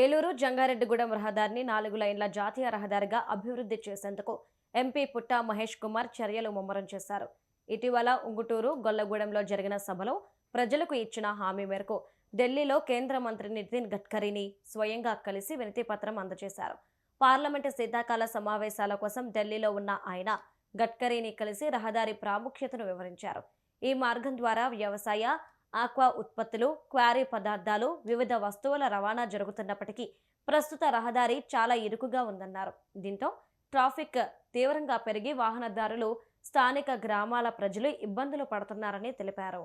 ఏలూరు జంగారెడ్డిగూడెం రహదారిని నాలుగు లైన్ల జాతీయ రహదారిగా అభివృద్ధి చేసేందుకు ఎంపీ పుట్టా మహేష్ కుమార్ చర్యలు ముమ్మరం చేశారు. ఇటీవల ఉంగుటూరు గొల్లగూడెంలో జరిగిన సభలో ప్రజలకు ఇచ్చిన హామీ మేరకు ఢిల్లీలో కేంద్ర మంత్రి నితిన్ గడ్కరీని స్వయంగా కలిసి వినతి పత్రం అందజేశారు. పార్లమెంటు శీతాకాల సమావేశాల కోసం ఢిల్లీలో ఉన్న ఆయన గడ్కరీని కలిసి రహదారి ప్రాముఖ్యతను వివరించారు. ఈ మార్గం ద్వారా వ్యవసాయ ఆక్వా ఉత్పత్తులు క్వారీ పదార్థాలు వివిధ వస్తువుల రవాణా జరుగుతున్నప్పటికీ ప్రస్తుత రహదారి చాలా ఇరుకుగా ఉందన్నారు. దీంతో ట్రాఫిక్ తీవ్రంగా పెరిగి వాహనదారులు స్థానిక గ్రామాల ప్రజలు ఇబ్బందులు పడుతున్నారని తెలిపారు.